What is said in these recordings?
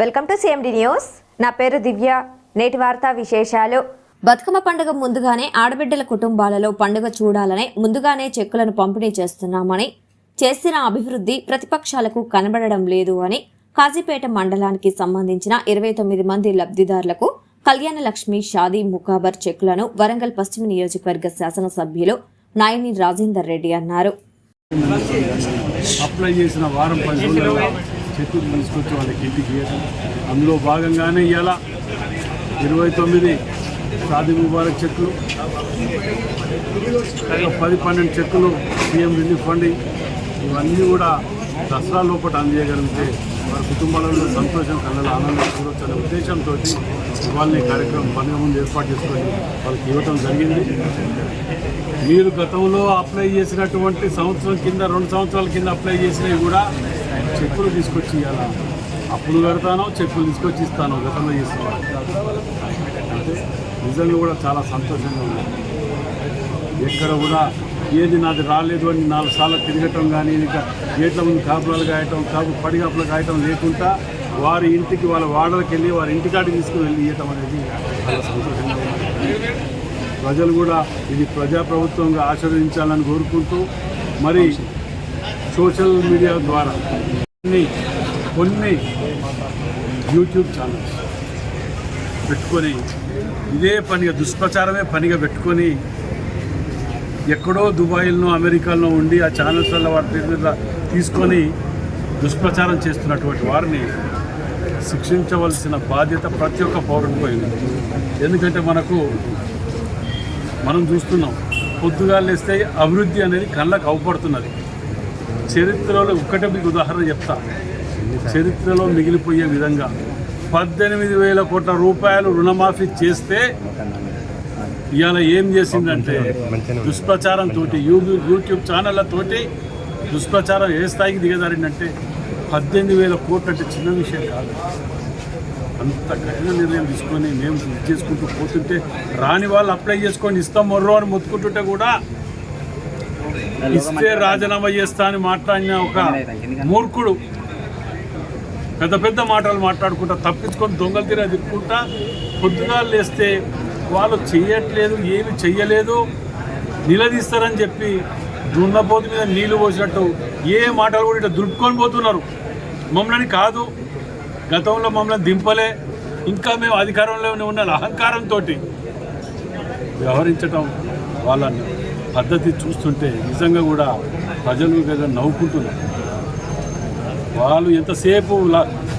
Welcome to CMD news నా పేరు దివ్య. నేటి వార్తా విశేషాలు. బతుకమ్మ పండుగ ముందుగానే ఆడబిడ్డల కుటుంబాలలో పండుగ చూడాలనే ముందుగానే చెక్కులను పంపిణీ చేస్తున్నామని చేసిన అభివృద్ధి ప్రతిపక్షాలకు కనబడడం లేదు అని కాజీపేట మండలానికి సంబంధించిన ఇరవై తొమ్మిది మంది లబ్ధిదారులకు కళ్యాణ లక్ష్మి షాదీ ముకాబర్ చెక్కులను వరంగల్ పశ్చిమ నియోజకవర్గ శాసనసభ్యులు నాయని రాజేందర్ రెడ్డి అన్నారు. అప్లై చేసిన వారం చెట్లు తీసుకొచ్చి వాళ్ళకి ఇంటికి ఇవ్వడం అందులో భాగంగానే ఇవాళ ఇరవై తొమ్మిది సాది ముబారక్ చెట్లు పది పన్నెండు చెక్కులు సీఎం రిలీఫ్ ఫండ్ ఇవన్నీ కూడా దసరా లోపల అందజేయగలిగితే వారి కుటుంబాలలో సంతోషం కళ్ళ ఆనందం చూడొచ్చు అనే ఉద్దేశంతో ఇవాళ కార్యక్రమం పండుగ ముందు ఏర్పాటు చేసుకొని వాళ్ళకి ఇవ్వటం జరిగింది. మీరు గతంలో అప్లై చేసినటువంటి సంవత్సరం కింద రెండు సంవత్సరాల కింద అప్లై చేసినవి కూడా చెక్కులు తీసుకొచ్చి ఇవ్వాలా అప్పులు కడతాను చెక్కులు తీసుకొచ్చి ఇస్తాను గతంలో చేసిన అంటే నిజంగా కూడా చాలా సంతోషంగా ఉంది. ఎక్కడ కూడా ఏది నాది రాలేదు అని నాలుగు సార్లు తిరగటం కానీ ఇంకా గేట్ల ముందు కాపులాలు కాయటం కాపు పడిగాపులు కాయటం లేకుండా వారి ఇంటికి వాళ్ళ వాడలకు వెళ్ళి వారి ఇంటికాడికి తీసుకుని వెళ్ళి ఇవ్వటం అనేది చాలా సంతోషంగా ప్రజలు కూడా ఇది ప్రజాప్రభుత్వంగా ఆశీర్వదించాలని కోరుకుంటూ మరి సోషల్ మీడియా ద్వారా కొన్ని కొన్ని యూట్యూబ్ ఛానల్స్ పెట్టుకొని ఇదే పనిగా దుష్ప్రచారమే పనిగా పెట్టుకొని ఎక్కడో దుబాయ్లో అమెరికాలో ఉండి ఆ ఛానల్స్లలో వారి పేరు మీద తీసుకొని దుష్ప్రచారం చేస్తున్నటువంటి వారిని శిక్షించవలసిన బాధ్యత ప్రతి ఒక్క పౌరుడిపై పోయింది. ఎందుకంటే మనకు మనం చూస్తున్నాం పొద్దుగా లేస్తే అభివృద్ధి అనేది కళ్ళకు అవపడుతున్నది. చరిత్రలో ఒక్కటే మీకు ఉదాహరణ చెప్తా. చరిత్రలో మిగిలిపోయే విధంగా పద్దెనిమిది వేల కోట్ల రూపాయలు రుణమాఫీ చేస్తే ఇవాళ ఏం చేసిందంటే దుష్ప్రచారంతో యూట్యూబ్ యూట్యూబ్ ఛానళ్ళతోటి దుష్ప్రచారం ఏ స్థాయికి దిగజారిందంటే పద్దెనిమిది వేల కోట్లు అంటే చిన్న విషయం కాదు. అంత కఠిన నిర్ణయం తీసుకొని మేము చేసుకుంటూ పోతుంటే రాని వాళ్ళు అప్లై చేసుకొని ఇస్తాం మొర్రో అని మొత్తుకుంటుంటే కూడా ఇస్తే రాజీనామా చేస్తా అని మాట్లాడిన ఒక మూర్ఖుడు. పెద్ద పెద్ద మాటలు మాట్లాడుకుంటా తప్పించుకొని దొంగలు తీరా తిప్పుకుంటా పొద్దుగా లేస్తే వాళ్ళు చెయ్యట్లేదు ఏమి చెయ్యలేదు నిలదీస్తారని చెప్పి దున్నపోతు మీద నీళ్ళు పోసినట్టు ఏ మాటలు కూడా ఇట్లా దులుపుకొని పోతున్నారు. మమ్మల్ని కాదు గతంలో మమ్మల్ని దింపలే ఇంకా మేము అధికారంలోనే ఉన్న అహంకారంతో వ్యవహరించటం వాళ్ళ పద్ధతి చూస్తుంటే నిజంగా కూడా ప్రజలు కదా నవ్వుకుంటున్నారు. వాళ్ళు ఎంతసేపు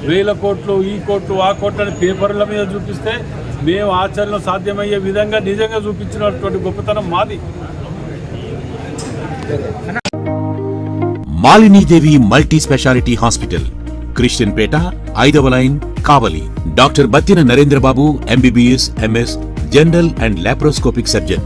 వేల కోట్లు ఈ కోట్లు ఆ కోట్లు అని పేపర్ల మీద చూపిస్తే మేము ఆచరణ సాధ్యమయ్యే విధంగా నిజంగా చూపించినటువంటి గొప్పతనం మాది. Malinidevi multi speciality hospital Christianpet ఐదవ line Kavali. Doctor Battina Narendrababu MBBS MS general and laparoscopic surgeon.